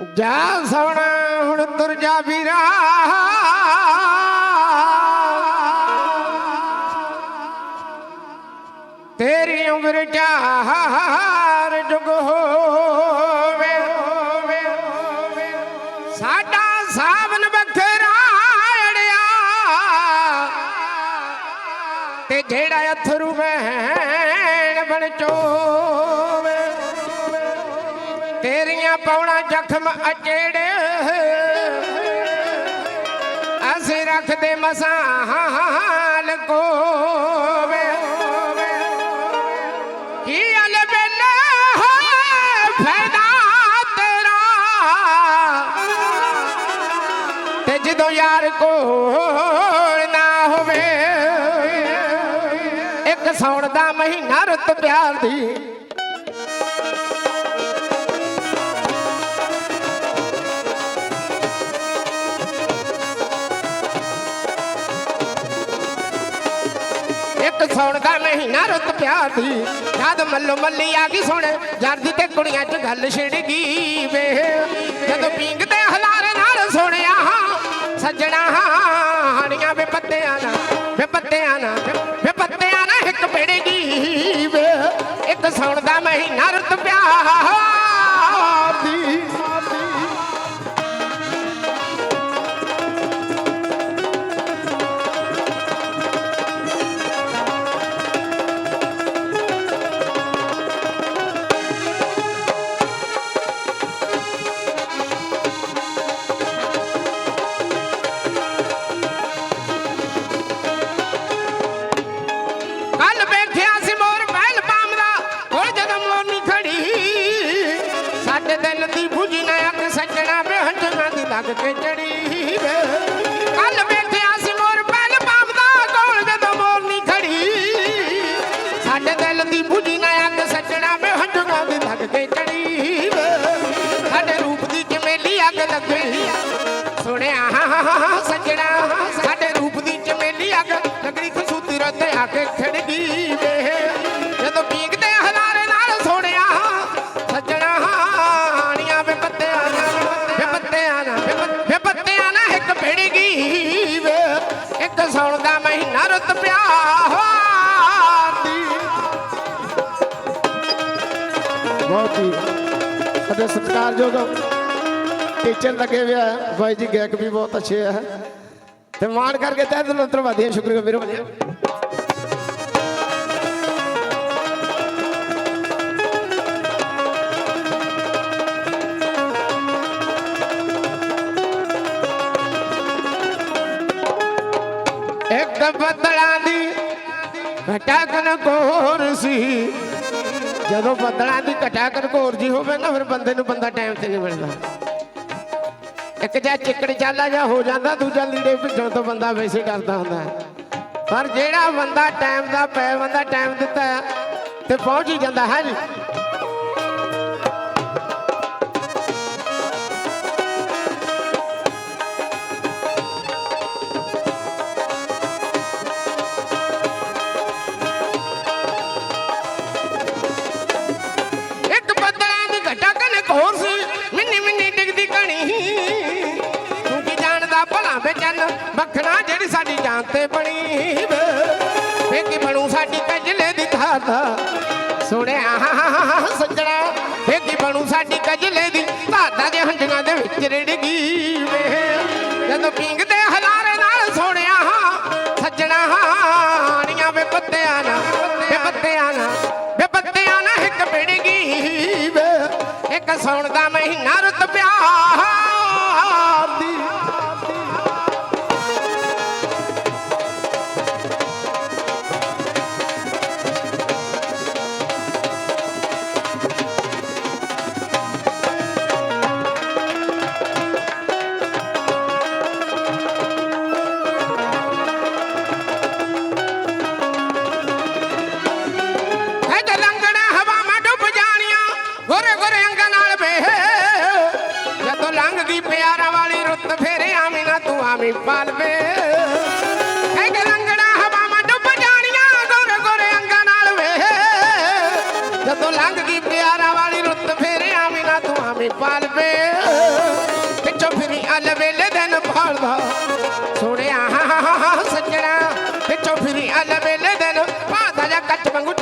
ਜਾ ਸੋਣਾ ਹੁਣ ਤੁਰ ਜਾ ਵੀਰਾ। ਤੇਰੀ ਉਮਰ ਚਾਰ ਜੁਗ ਹੋਵੇ ਸਾਡਾ ਸਾਵਨ ਬਖਰਾ ਅੜਿਆ। ਤੇ ਜਿਹੜਾ ਅਥਰੂ ਮਹਿਣ ਬਣ ਚੋਵੇ ਪਾਉਣਾ ਜ਼ਖਮ ਅਚੇੜੇ। ਅਸੀਂ ਰੱਖਦੇ ਮਸਾਂ ਮਸਾਲ ਕੋਵੇ। ਕੀ ਅਲਬੇਲਾ ਫੈਦਾ ਤੇਰਾ। ਤੇ ਜਦੋਂ ਯਾਰ ਕੋਲ ਨਾ ਹੋਵੇ, ਇੱਕ ਸੌਣ ਦਾ ਮਹੀਨਾ ਰੁੱਤ ਪਿਆਰ ਦੀ। ਇੱਕ ਸੌਣ ਦਾ ਮਹੀਨਾ ਰੁੱਤ ਪਿਆਰ ਦੀ ਜਦ ਮੱਲੋ ਮੱਲੀ ਆ ਗਈ ਸੁਣ ਜਰਦੀ ਤੇ ਕੁੜੀਆਂ 'ਚ ਗੱਲ ਛਿੜ ਗਈ ਵੇ। ਜਦੋਂ ਪੀਂਗ ਤੇ ਹਲਾਰੇ ਨਾਲ ਸੁਣਿਆ, ਸੱਜਣਾ, ਹਾਣੀਆਂ ਵੇ ਪੱਤਿਆਂ ਨਾ ਵੇ ਪੱਤਿਆਂ ਨਾ ਵੇ ਪੱਤਿਆਂ ਨਾ ਇੱਕ ਪਿੜ ਗਈ ਵੇ। ਇੱਕ ਸੌਣ ਦਾ ਮਹੀਨਾ ਬੇਹੰਜਣਾ ਕੇ ਚੜੀ ਵੇ। ਕੱਲ ਬੈਠਿਆ ਸੀ ਮੋਰ ਪਹਿਲ ਪਾਮਦਾ ਕੋਲ ਜਦੋਂ ਮੋਰ ਨਹੀਂ ਖੜੀ। ਸਾਡੇ ਦਿਲ ਦੀ ਬੁਝੀ ਨਾ ਅੱਗ ਸੱਜਣਾ ਬੇਹੰਜਣਾ ਦੀ ਲੱਗ ਕੇ ਚੜੀ ਵੇ। ਸਾਡੇ ਰੂਪ ਦੀ ਚਮੇਲੀ ਅੱਗ ਲੱਗਣੀ ਸੁਣਿਆ, ਸੱਜਣਾ, ਸਾਡੇ ਰੂਪ ਦੀ ਚਮੇਲੀ ਅੱਗ। ਲੱਗਣੀ ਖਸੂਤੀ ਰੱਤ ਆ ਕੇ ਖੜ ਗਈ ਵੇ। ਦਾ ਮਹੀਨਾ ਰੁੱਤ ਪਿਆਰ ਦੀ ਬਹੁਤ ਹੀ ਅਤੇ ਸਤਿਕਾਰਯੋਗ ਟੀਚਰ ਲੱਗੇ ਹੋਏ ਆ। ਬਾਈ ਜੀ, ਗਾਇਕ ਵੀ ਬਹੁਤ ਅੱਛੇ ਹੈ ਤੇ ਮਾਣ ਕਰਕੇ ਤਹਿ ਦਿਲੋਂ ਧੰਨਵਾਦੀ ਸ਼ੁਕਰੀਆ ਵੀਰੋ। ਬੱਦਲਾਂ ਦੀ ਘਟਕਨ ਕੋਰ ਸੀ। ਜਦੋਂ ਬੱਦਲਾਂ ਦੀ ਘਟਕਨ ਕੋਰ ਜੀ ਹੋਵੇ ਨਾ, ਫਿਰ ਬੰਦੇ ਨੂੰ ਬੰਦਾ ਟਾਈਮ ਤੇ ਨਹੀਂ ਮਿਲਦਾ। ਇੱਕ ਜਾਂ ਚਿੱਕੜ ਚਾਲਾ ਜਾਂ ਹੋ ਜਾਂਦਾ, ਦੂਜਾ ਲੀੜੇ ਭਿੱਜਣ ਤੋਂ ਬੰਦਾ ਵੈਸੇ ਡਰਦਾ ਹੁੰਦਾ ਪਰ ਜਿਹੜਾ ਬੰਦਾ ਟਾਈਮ ਦਾ, ਪੈ ਬੰਦਾ ਟਾਈਮ ਦਿੱਤਾ ਤੇ ਪਹੁੰਚ ਹੀ ਜਾਂਦਾ ਹੈ ਜੀ ਜਾਣਦਾ ਭਲਾ ਮੱਖਣਾ ਜਿਹੜੀ ਸਾਡੀ ਜਾਨ ਤੇ ਬਣੀ ਵੇ। ਕੀ ਬਣੂ ਸਾਡੀ ਕਜਲੇ ਦੀ ਧਾਰ ਸੁਣਿਆ ਸੱਜਣਾ, ਵੇ ਕੀ ਬਣੂ ਸਾਡੀ ਕਜਲੇ ਦੀ ਧਾਰ ਦਾ ਹੰਡੀਆਂ ਦੇ ਵਿੱਚ ਰਿੜ ਗਈ ਵੇ। ਜਦੋਂ ਪੀਂਗਦੇ ਹਲਾਰੇ ਨਾਲ ਸੋਹਣਿਆ ਸੱਜਣਾ ਹਾਣੀਆਂ ਵੇ ਪੱਤਿਆਂ ਨਾ ਵੇ ਪੱਤਿਆਂ ਨਾ ਵੇ ਪੱਤਿਆਂ ਨਾ ਇੱਕ ਪਿੜ ਗਈ ਵੇ। ਇੱਕ ਸੌਣ ਦਾ ਮਹੀਨਾ ਰੁੱਤ ਪਿਆ ਆਵੀਂ ਨਾ ਤੂੰ ਆਵੀਂ ਪਾਲਵੇ ਹੈ ਤੇ ਡੁੱਬ ਜਾਣੀਆਂ, ਗੋਰੇ ਗੋਰੇ ਅੰਗਾਂ ਨਾਲ ਵੇ। ਜਦੋਂ ਲੰਘ ਗਈ ਪਿਆਰਾ ਵਾਲੀ ਰੁੱਤ, ਫੇਰੇ ਆਵੀਂ ਨਾ ਤੂੰ ਆਵੀਂ ਮੇ ਪਾਲਵੇ। ਪਿੱਛੋਂ ਫਿਰੀ ਅਲ ਵੇਲੇ ਦਿਨ ਭਾਲਦਾ। ਸੋਹਣਿਆ ਸੱਜਣਾ। ਪਿੱਛੋਂ ਫਿਰੀ ਅਲ ਵੇਲੇ ਦਿਨ ਭਾਲਦਾ ਜਾਂ ਕੱਚ ਵਾਂਗੂ